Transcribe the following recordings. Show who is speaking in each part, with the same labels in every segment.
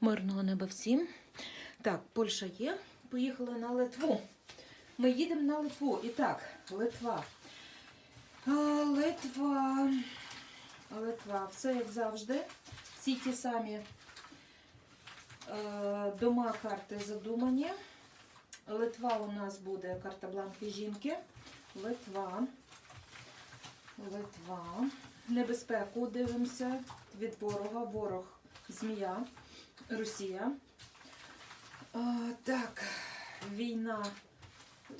Speaker 1: Мирного неба всім. Так, Польща є. Поїхали на Литву. Ми їдемо на Литву. І так, Литва. Литва. Литва. Все як завжди. Всі ті самі е, дома карти задумані. Литва у нас буде карта бланки жінки. Литва. Литва. Небезпеку дивимося від ворога. Ворог змія. Росія. А, так, війна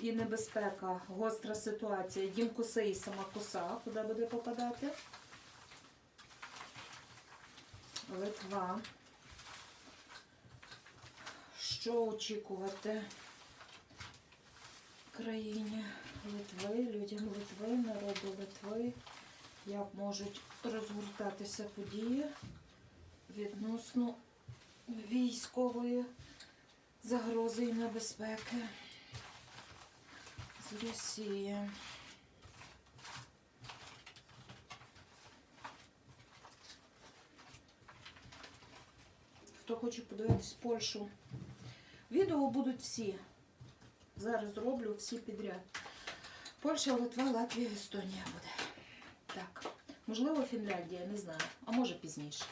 Speaker 1: і небезпека, гостра ситуація. Дім коси і сама коса, куди буде попадати. Литва. Що очікувати країні Литви, людям Литви, народу Литви, як можуть розгортатися події відносно військової загрози і небезпеки з Росії. Хто хоче подивитись Польщу? Відео будуть всі. Зараз зроблю всі підряд. Польща, Литва, Латвія, Естонія буде. Так. Можливо, Фінляндія, не знаю. А може пізніше.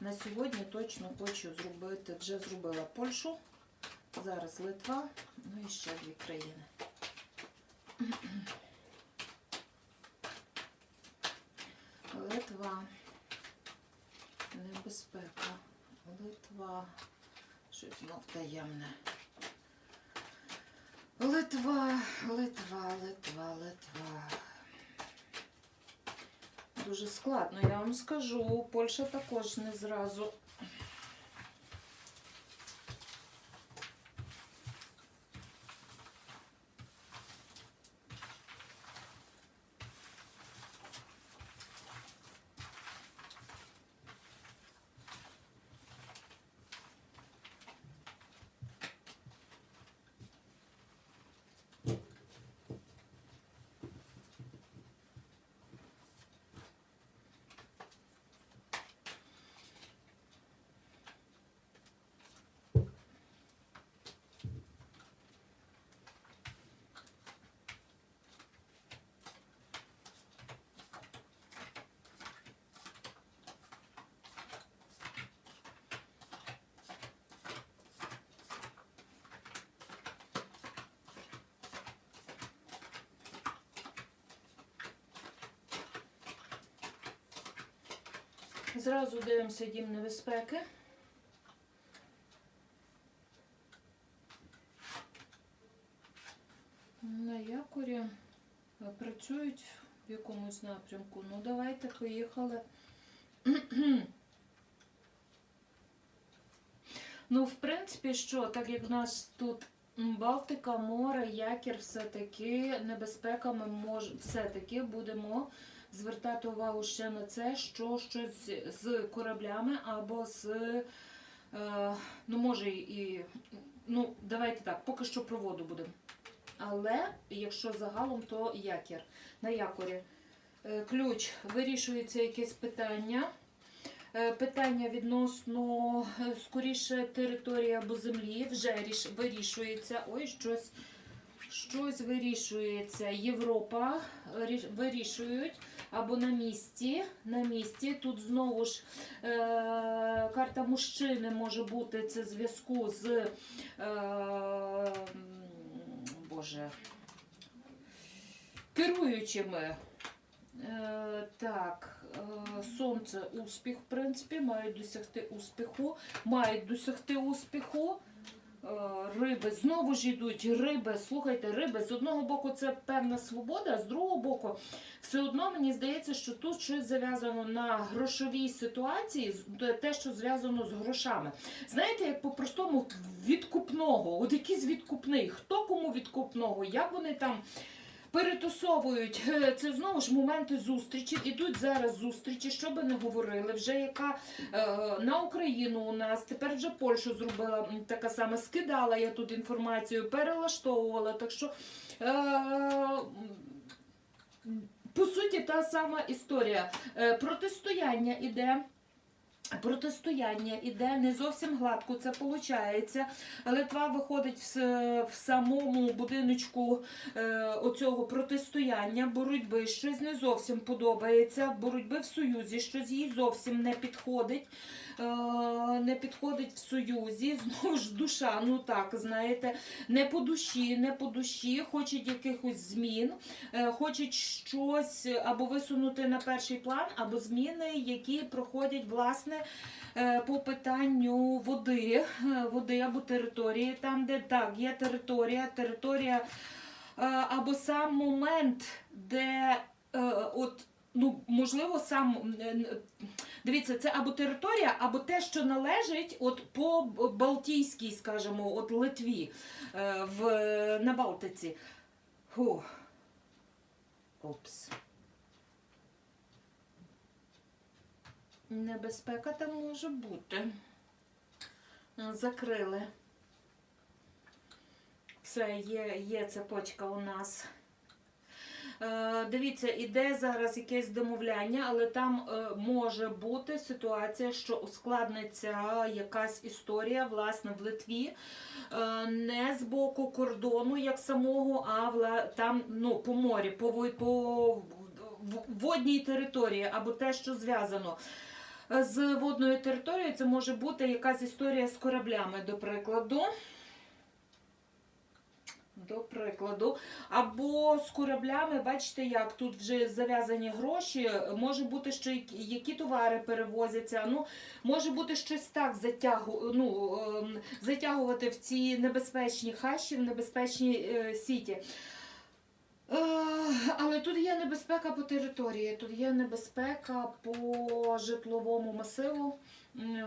Speaker 1: На сьогодні точно хочу зробити, вже зробила Польщу, зараз Литва, ну і ще дві країни. Литва. Небезпека. Литва. Щось знов таємне. Литва, Литва, Литва, Литва. Дуже складно, я вам скажу. Польща також не зразу. Зразу дивимося дім небезпеки. На якорі працюють в якомусь напрямку. Ну, давайте поїхали. Ну, в принципі, що, так як в нас тут Балтика, море, якір, все-таки небезпека, ми мож, все-таки будемо звертати увагу ще на це, що щось з кораблями або з, е, ну, може, і, ну, давайте так, поки що про воду будемо. Але якщо загалом, то якір. На якорі. Е, Ключ вирішується якесь питання. Е, Питання відносно скоріше території або землі вже вирішується. Ой, щось, щось вирішується. Європа ріш- вирішують або на місці. На місці. Тут знову ж е, карта мужчини може бути це зв'язку з е, Боже, керуючими. Е, так, е, сонце успіх, в принципі, мають досягти успіху, мають досягти успіху. Е, Риби знову ж йдуть риби. Слухайте, риби з одного боку це певна свобода, а з другого боку, все одно мені здається, що тут щось зав'язано на грошовій ситуації, те, що зв'язано з грошами. Знаєте, як по-простому відкупного, от якийсь відкупний, хто кому відкупного, як вони там перетусовують. Е, Це знову ж моменти зустрічі. Ідуть зараз зустрічі, що би не говорили, вже яка е, на Україну у нас, тепер вже Польща зробила така сама, скидала я тут інформацію, перелаштовувала. Так що, е, по суті, та сама історія. Протистояння іде. Протистояння іде не зовсім гладко, це виходить. Литва виходить в, в самому будиночку е, оцього протистояння, боротьби, щось не зовсім подобається, боротьби в союзі, щось їй зовсім не підходить. Е, не підходить в союзі, знову ж душа, ну так, знаєте, не по душі, не по душі, хочуть якихось змін, е, хочуть щось або висунути на перший план, або зміни, які проходять власне е, по питанню води, е, води або території, там, де так, є територія, територія е, або сам момент, де от. Ну, можливо, сам дивіться, це або територія, або те, що належить от по Балтійській, скажімо, от Литві в, на Балтиці. Фу. Опс. Небезпека там може бути. Е, Закрили. Все, є, є цепочка у нас. Е, Дивіться, іде зараз якесь домовляння, але там е, може бути ситуація, що ускладниться якась історія, власне, в Литві. Е, Не з боку кордону, як самого, а вла- там ну, по морі, по, по водній території або те, що зв'язано. Е, З водною територією це може бути якась історія з кораблями, до прикладу. До прикладу. Або з кораблями, бачите, як тут вже зав'язані гроші, може бути, що які- товари перевозяться. Ну, може бути щось так затягу, ну, ем, затягувати в ці небезпечні хащі, в небезпечні е, сіті. Але тут є небезпека по території, тут є небезпека по житловому масиву.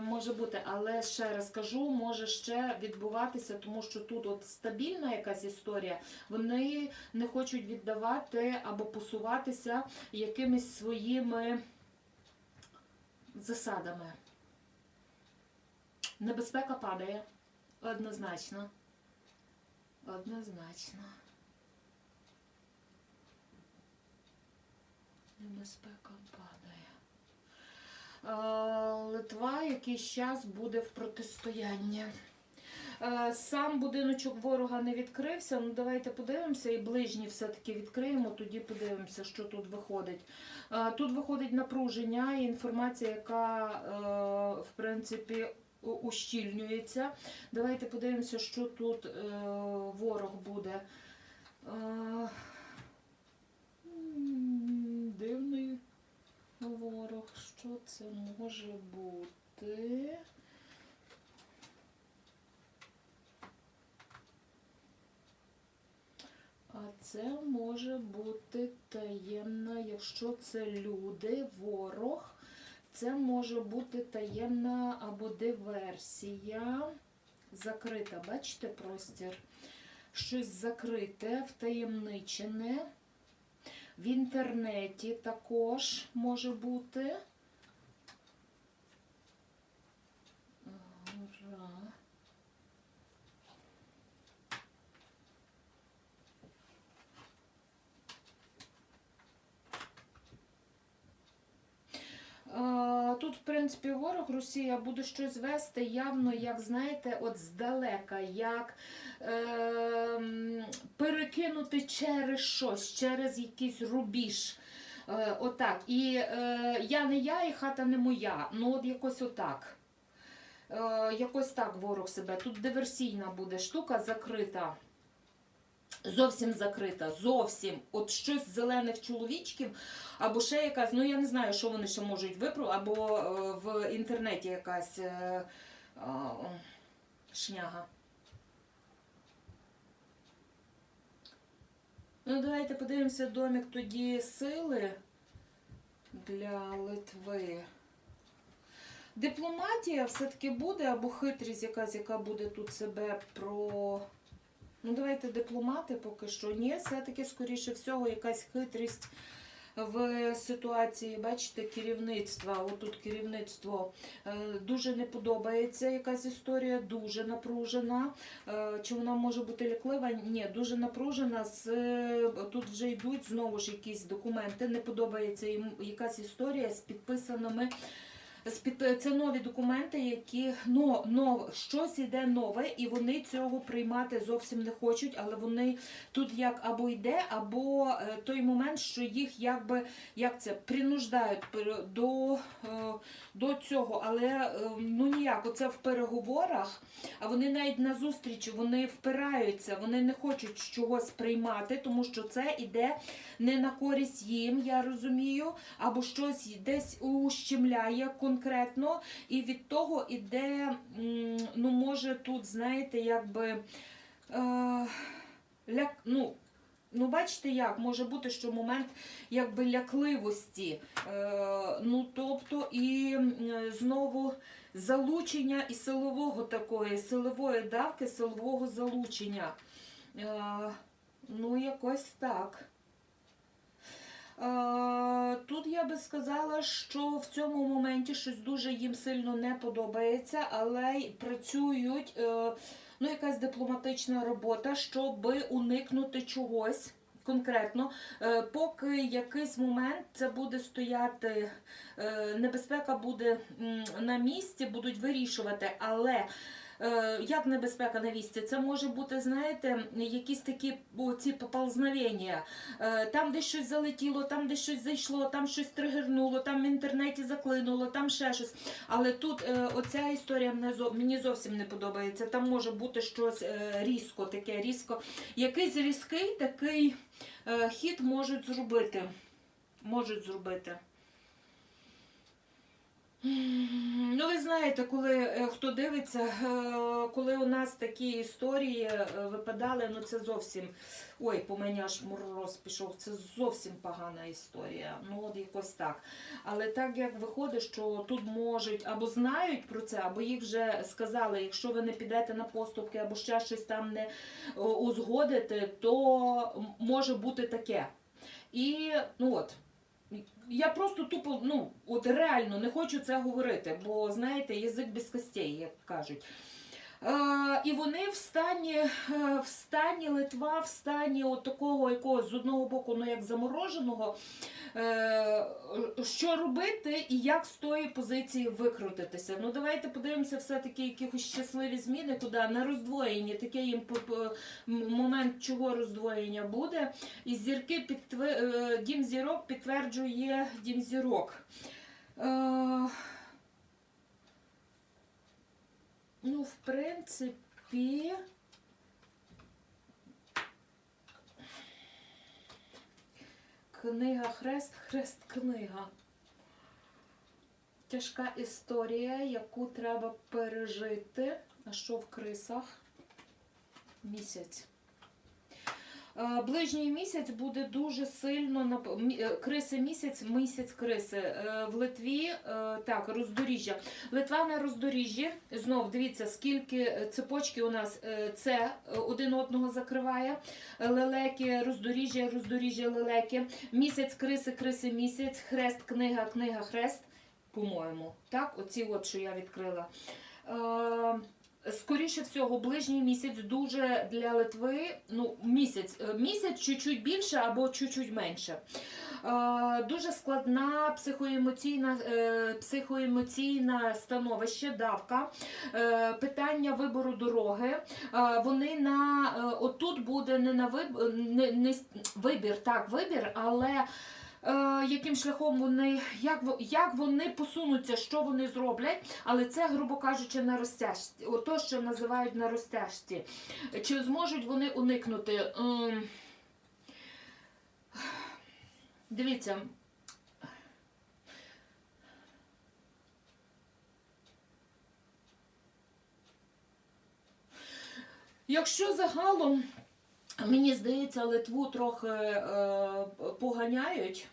Speaker 1: Може бути, але ще раз кажу, може ще відбуватися, тому що тут от стабільна якась історія, вони не хочуть віддавати або посуватися якимись своїми засадами. Небезпека падає. Однозначно. Однозначно. Небезпека падає. Е, Литва якийсь час буде в протистоянні. Е, Сам будиночок ворога не відкрився. Ну давайте подивимося і ближні все-таки відкриємо, тоді подивимося, що тут виходить. Е, Тут виходить напруження і інформація, яка в принципі ущільнюється. Давайте подивимося, що тут ворог буде. Дивний ворог. Що це може бути? А це може бути таємна, якщо це люди, ворог, це може бути таємна або диверсія. Закрита, бачите, простір? Щось закрите, втаємничене. В інтернеті також може бути. Ура. Е, Тут, в принципі, ворог Росія буде щось вести явно, як знаєте, от здалека, як е, перекинути через щось, через якийсь рубіж. Е, отак. І е, я не я, і хата не моя. Ну, от якось отак. Е, якось так ворог себе. Тут диверсійна буде штука закрита. Зовсім закрита, зовсім. От щось з зелених чоловічків, або ще якась, ну я не знаю, що вони ще можуть випру, або е, в інтернеті якась е, е, шняга. Ну, давайте подивимося домик тоді сили для Литви. Дипломатія все-таки буде, або хитрість якась, яка буде тут себе про. Ну, давайте дипломати поки що. Ні, все-таки, скоріше всього, якась хитрість в ситуації, бачите, керівництва. Отут керівництво е, дуже не подобається якась історія, дуже напружена. Е, Чи вона може бути ліклива? Ні, дуже напружена. Е, тут вже йдуть знову ж якісь документи. Не подобається їм якась історія з підписаними Це нові документи, які ну, нов, щось іде нове, і вони цього приймати зовсім не хочуть, але вони тут як або йде, або е, той момент, що їх якби як це принуждають до, е, до цього. Але е, ну ніяк, оце в переговорах, а вони навіть на зустрічі вони впираються, вони не хочуть чогось приймати, тому що це іде не на користь їм, я розумію, або щось десь ущемляє конкретно, і від того іде, ну може тут, знаєте, якби е, ляк, ну, ну бачите як, може бути, що момент якби лякливості, е, ну тобто і знову залучення і силового такої, силової давки, силового залучення. Е, ну, якось так. Е, Тут я би сказала, що в цьому моменті щось дуже їм сильно не подобається, але працюють е, ну, якась дипломатична робота, щоб уникнути чогось конкретно, Е, поки якийсь момент це буде стояти, небезпека буде на місці, будуть вирішувати, але. Е, Як небезпека на місці? Це може бути, знаєте, якісь такі ці поползновення. Е, Там десь щось залетіло, там десь щось зайшло, там щось тригернуло, там в інтернеті заклинуло, там ще щось. Але тут е, оця історія мені зовсім не подобається. Там може бути щось різко, таке різко. Якийсь різкий такий хід можуть зробити. Можуть зробити. Ну, ви знаєте, коли е, хто дивиться, е, коли у нас такі історії е, випадали, ну це зовсім. Ой, по мені аж мороз пішов. Це зовсім погана історія. Ну, от якось так. Але так як виходить, що тут можуть або знають про це, або їх вже сказали, якщо ви не підете на поступки, або ще щось там не узгодите, то може бути таке. І ну от. Я просто тупо, ну, от реально не хочу це говорити, бо знаєте, язик без костей, як кажуть. Е, і вони в стані, е, в стані Литва, в стані от такого якогось з одного боку, ну як замороженого, е, що робити і як з тої позиції викрутитися. Ну давайте подивимося все-таки якихось щасливі зміни, куди на роздвоєння, такий їм момент, чого роздвоєння буде. І зірки підтви... е, дім зірок підтверджує дім зірок. Е, Ну, в принципі. Книга Хрест, Хрест книга. Тяжка історія, яку треба пережити. Що в крисах? Місяць. Е, Ближній місяць буде дуже сильно нап- е, криси місяць, місяць криси. Е, В Литві так, роздоріжжя. Литва на роздоріжжі. Знов дивіться, скільки цепочки у нас це один одного закриває. Лелеки, роздоріжжя, роздоріжжя, лелеки. Місяць, криси, криси, місяць, хрест, книга, книга, хрест. По-моєму. Так, оці от, що я відкрила. Скоріше всього, ближній місяць дуже для Литви. Ну, місяць, е, місяць чуть-чуть більше або чуть-чуть менше. Е, Дуже складна психоемоційна, е, психоемоційне становище, давка, е, питання вибору дороги. Е, Вони на е, отут буде не на вибір, не, не вибір, так, вибір, але. Е, яким шляхом вони, як, як вони посунуться, що вони зроблять, але це, грубо кажучи, на розтяжці. Ото, що називають на розтяжці. Чи зможуть вони уникнути? Ем, Дивіться. Якщо загалом, мені здається, Литву трохи е, поганяють.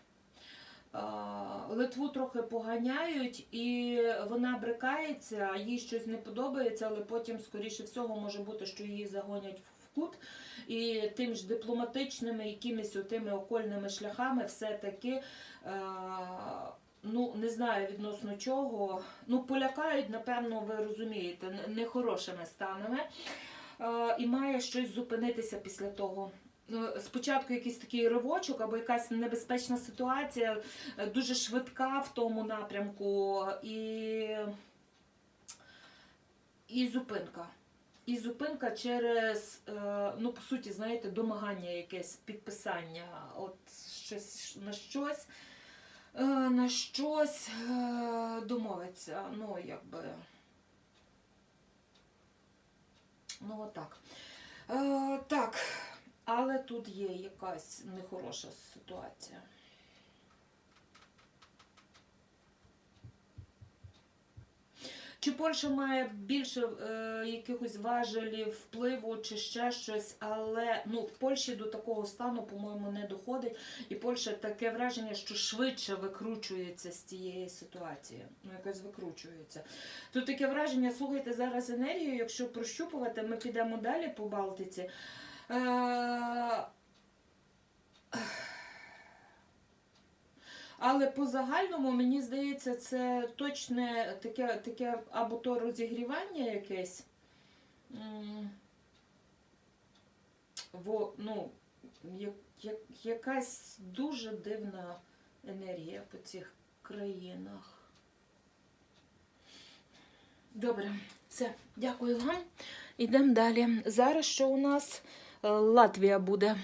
Speaker 1: Литву трохи поганяють, і вона брикається, їй щось не подобається, але потім, скоріше всього, може бути, що її загонять в кут. І тим ж дипломатичними, якимись тими окольними шляхами все-таки. Е, Ну, не знаю відносно чого. Ну, полякають, напевно, ви розумієте, нехорошими станами. Е, і має щось зупинитися після того. Е, спочатку якийсь такий ривочок або якась небезпечна ситуація, е, дуже швидка в тому напрямку, і, і зупинка. І зупинка через, е, ну, по суті, знаєте, домагання якесь, підписання, от щось на щось, е, на щось домовиться. Ну, якби. Ну, отак. Е, так, але тут є якась нехороша ситуація. Чи Польща має більше е, якихось важелів впливу чи ще щось, але ну, в Польщі до такого стану, по-моєму, не доходить. І Польща таке враження, що швидше викручується з цієї ситуації. Ну, якось викручується. Тут таке враження, слухайте зараз енергію, якщо прощупувати, ми підемо далі по Балтиці. Е, але по загальному, мені здається, це точне таке, таке або то розігрівання якесь. Во, ну, я- я- якась дуже дивна енергія по цих країнах. Добре, все, дякую вам. Ідемо далі. Зараз що у нас Латвія буде.